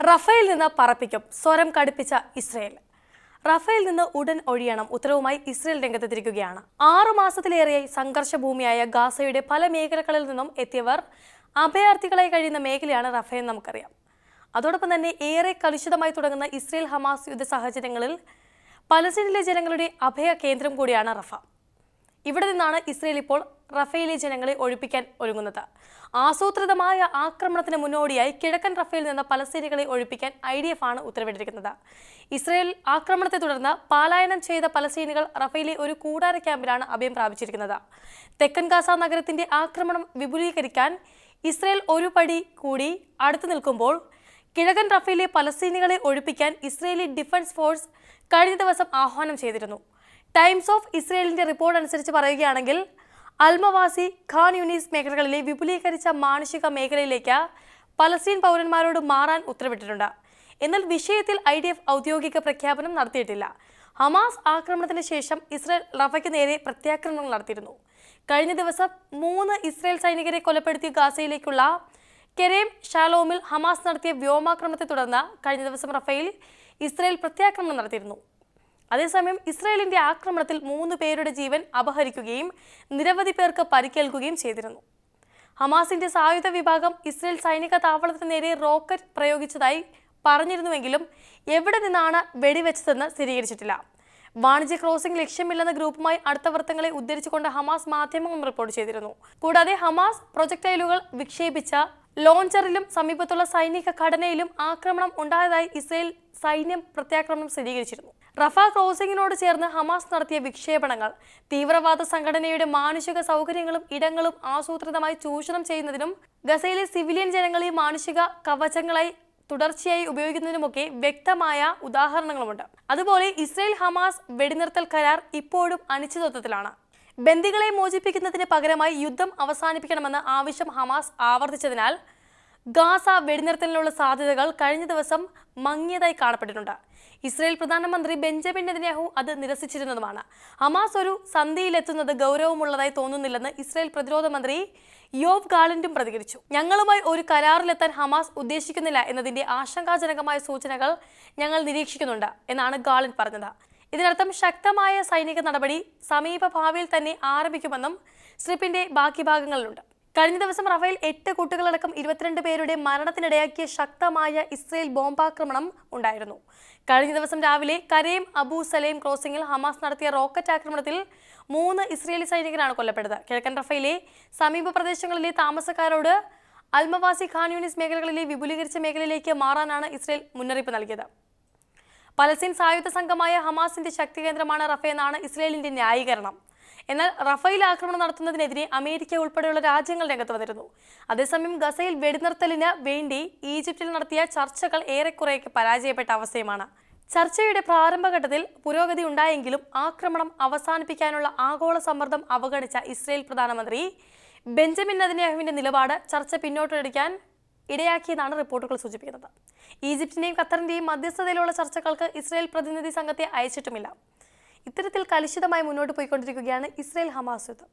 Rafale നിന്ന് പറപ്പിക്കും സ്വരം കടുപ്പിച്ച Israel. Rafale നിന്ന് ഉടൻ ഒഴിയണം ഉത്തരവുമായി ഇസ്രയേൽ രംഗത്തെത്തിരിക്കുകയാണ് ആറു മാസത്തിലേറെയായി സംഘർഷഭൂമിയായ ഗാസയുടെ പല മേഖലകളിൽ നിന്നും എത്തിയവർ അഭയാർത്ഥികളായി കഴിയുന്ന മേഖലയാണ് റഫേൽ നമുക്കറിയാം. അതോടൊപ്പം തന്നെ ഏറെ കലുഷിതമായി തുടങ്ങുന്ന ഇസ്രയേൽ ഹമാസ് യുദ്ധ സാഹചര്യങ്ങളിൽ പലസ്തീനിലെ ജനങ്ങളുടെ അഭയ കേന്ദ്രം കൂടിയാണ് റഫ. ഇവിടെ നിന്നാണ് ഇസ്രയേൽ ഇപ്പോൾ റഫേലിലെ ജനങ്ങളെ ഒഴിപ്പിക്കാൻ ഒരുങ്ങുന്നത്. ആസൂത്രിതമായ ആക്രമണത്തിന് മുന്നോടിയായി കിഴക്കൻ റഫേലിൽ നിന്ന് പലസ്തീനികളെ ഒഴിപ്പിക്കാൻ ഐ ഡി എഫ് ആണ് ഉത്തരവിട്ടിരിക്കുന്നത്. ഇസ്രയേൽ ആക്രമണത്തെ തുടർന്ന് പലായനം ചെയ്ത പലസ്തീനികൾ റഫേലിലെ ഒരു കൂടാര ക്യാമ്പിലാണ് അഭയം പ്രാപിച്ചിരിക്കുന്നത്. തെക്കൻ ഗാസ നഗരത്തിന്റെ ആക്രമണം വിപുലീകരിക്കാൻ ഇസ്രയേൽ ഒരു പടി കൂടി അടുത്തു നിൽക്കുമ്പോൾ കിഴക്കൻ റഫേലിലെ പലസ്തീനികളെ ഒഴിപ്പിക്കാൻ ഇസ്രയേലി ഡിഫൻസ് ഫോഴ്സ് കഴിഞ്ഞ ദിവസം ആഹ്വാനം ചെയ്തിരുന്നു. ടൈംസ് ഓഫ് ഇസ്രയേലിന്റെ റിപ്പോർട്ട് അനുസരിച്ച് പറയുകയാണെങ്കിൽ അൽമവാസി ഖാൻ യൂണീസ് മേഖലകളിലെ വിപുലീകരിച്ച മാനുഷിക മേഖലയിലേക്ക് പലസ്തീൻ പൗരന്മാരോട് മാറാൻ ഉത്തരവിട്ടിട്ടുണ്ട്. എന്നാൽ വിഷയത്തിൽ ഐ ഡി എഫ് ഔദ്യോഗിക പ്രഖ്യാപനം നടത്തിയിട്ടില്ല. ഹമാസ് ആക്രമണത്തിന് ശേഷം ഇസ്രയേൽ റഫയ്ക്ക് നേരെ പ്രത്യാക്രമണം നടത്തിയിരുന്നു. കഴിഞ്ഞ ദിവസം മൂന്ന് ഇസ്രയേൽ സൈനികരെ കൊലപ്പെടുത്തിയ ഗാസയിലേക്കുള്ള കെരേം ഷാലോമിൽ ഹമാസ് നടത്തിയ വ്യോമാക്രമണത്തെ തുടർന്ന് കഴിഞ്ഞ ദിവസം റഫയിൽ ഇസ്രയേൽ പ്രത്യാക്രമണം നടത്തിയിരുന്നു. അതേസമയം ഇസ്രായേലിന്റെ ആക്രമണത്തിൽ മൂന്ന് പേരുടെ ജീവൻ അപഹരിക്കുകയും നിരവധി പേർക്ക് പരിക്കേൽക്കുകയും ചെയ്തിരുന്നു. ഹമാസിന്റെ സായുധ വിഭാഗം ഇസ്രയേൽ സൈനിക താവളത്തിന് നേരെ റോക്കറ്റ് പ്രയോഗിച്ചതായി പറഞ്ഞിരുന്നുവെങ്കിലും എവിടെ നിന്നാണ് വെടിവെച്ചതെന്ന് സ്ഥിരീകരിച്ചിട്ടില്ല. വാണിജ്യ ക്രോസിംഗ് ലക്ഷ്യമില്ലെന്ന ഗ്രൂപ്പുമായി അടുത്ത വൃത്തങ്ങളെ ഉദ്ധരിച്ചുകൊണ്ട് ഹമാസ് മാധ്യമങ്ങളും റിപ്പോർട്ട് ചെയ്തിരുന്നു. കൂടാതെ ഹമാസ് പ്രൊജക്ടൈലുകൾ വിക്ഷേപിച്ച ലോഞ്ചറിലും സമീപത്തുള്ള സൈനിക ഘടനയിലും ആക്രമണം ഉണ്ടായതായി ഇസ്രയേൽ സൈന്യം പ്രത്യാക്രമണം സ്ഥിരീകരിച്ചിരുന്നു. റഫ ക്രോസിംഗിനോട് ചേർന്ന് ഹമാസ് നടത്തിയ വിക്ഷേപണങ്ങൾ തീവ്രവാദ സംഘടനയുടെ മാനുഷിക സൗകര്യങ്ങളും ഇടങ്ങളും ആസൂത്രിതമായി ചൂഷണം ചെയ്യുന്നതിനും ഗസയിലെ സിവിലിയൻ ജനങ്ങളെ മാനുഷിക കവചങ്ങളായി തുടർച്ചയായി ഉപയോഗിക്കുന്നതിനുമൊക്കെ വ്യക്തമായ ഉദാഹരണങ്ങളുമുണ്ട്. അതുപോലെ ഇസ്രയേൽ ഹമാസ് വെടിനിർത്തൽ കരാർ ഇപ്പോഴും അനിശ്ചിതത്വത്തിലാണ്. ബന്ദികളെ മോചിപ്പിക്കുന്നതിന് പകരമായി യുദ്ധം അവസാനിപ്പിക്കണമെന്ന ആവശ്യം ഹമാസ് ആവർത്തിച്ചതിനാൽ ഗാസ വെടിനിർത്തലിനുള്ള സാധ്യതകൾ കഴിഞ്ഞ ദിവസം മങ്ങിയതായി കാണപ്പെട്ടിട്ടുണ്ട്. ഇസ്രയേൽ പ്രധാനമന്ത്രി ബെഞ്ചമിൻ നെതന്യാഹു അത് നിരസിച്ചിരുന്നതുമാണ്. ഹമാസ് ഒരു സന്ധിയിലെത്തുന്നത് ഗൗരവമുള്ളതായി തോന്നുന്നില്ലെന്ന് ഇസ്രയേൽ പ്രതിരോധ മന്ത്രി യോവ് ഗാലന്റും പ്രതികരിച്ചു. ഞങ്ങളുമായി ഒരു കരാറിലെത്താൻ ഹമാസ് ഉദ്ദേശിക്കുന്നില്ല എന്നതിന്റെ ആശങ്കാജനകമായ സൂചനകൾ ഞങ്ങൾ നിരീക്ഷിക്കുന്നുണ്ട് എന്നാണ് ഗാലൻ പറഞ്ഞത്. ഇതിനർത്ഥം ശക്തമായ സൈനിക നടപടി സമീപ ഭാവിയിൽ തന്നെ ആരംഭിക്കുമെന്നും സ്ട്രിപ്പിന്റെ ബാക്കി ഭാഗങ്ങളിലുണ്ട്. കഴിഞ്ഞ ദിവസം റഫേൽ എട്ട് കുട്ടികളടക്കം ഇരുപത്തിരണ്ട് പേരുടെ മരണത്തിനിടയാക്കിയ ശക്തമായ ഇസ്രയേൽ ബോംബാക്രമണം ഉണ്ടായിരുന്നു. കഴിഞ്ഞ ദിവസം രാവിലെ കരേം അബു സലേം ക്രോസിംഗിൽ ഹമാസ് നടത്തിയ റോക്കറ്റ് ആക്രമണത്തിൽ മൂന്ന് ഇസ്രയേലി സൈനികരാണ് കൊല്ലപ്പെട്ടത്. കിഴക്കൻ റഫയിലെ സമീപ പ്രദേശങ്ങളിലെ താമസക്കാരോട് അൽമവാസി ഖാൻ യൂണിസ് മേഖലകളിലെ വിപുലീകരിച്ച മേഖലയിലേക്ക് മാറാനാണ് ഇസ്രയേൽ മുന്നറിയിപ്പ് നൽകിയത്. പലസ്തീൻ സായുധ സംഘമായ ഹമാസിന്റെ ശക്തി കേന്ദ്രമാണ് റഫേ എന്നാണ് ഇസ്രയേലിന്റെ ന്യായീകരണം. എന്നാൽ റഫേൽ ആക്രമണം നടത്തുന്നതിനെതിരെ അമേരിക്ക ഉൾപ്പെടെയുള്ള രാജ്യങ്ങൾ രംഗത്ത് വന്നിരുന്നു. അതേസമയം ഗസയിൽ വെടിനിർത്തലിന് വേണ്ടി ഈജിപ്തിൽ നടത്തിയ ചർച്ചകൾ ഏറെക്കുറെയൊക്കെ പരാജയപ്പെട്ട അവസ്ഥയുമാണ്. ചർച്ചയുടെ പ്രാരംഭഘട്ടത്തിൽ പുരോഗതി ഉണ്ടായെങ്കിലും ആക്രമണം അവസാനിപ്പിക്കാനുള്ള ആഗോള സമ്മർദ്ദം അവഗണിച്ച ഇസ്രയേൽ പ്രധാനമന്ത്രി ബെഞ്ചമിൻ നെതന്യാഹുവിന്റെ നിലപാട് ചർച്ച പിന്നോട്ടടിക്കാൻ ഇടയാക്കിയെന്നാണ് റിപ്പോർട്ടുകൾ സൂചിപ്പിക്കുന്നത്. ഈജിപ്തിന്റെയും ഖത്തറിന്റെയും മധ്യസ്ഥതയിലുള്ള ചർച്ചകൾക്ക് ഇസ്രയേൽ പ്രതിനിധി സംഘത്തെ അയച്ചിട്ടുമില്ല. ഇത്തരത്തിൽ കലുഷിതമായി മുന്നോട്ട് പോയിക്കൊണ്ടിരിക്കുകയാണ് ഇസ്രയേൽ ഹമാസ് യുദ്ധം.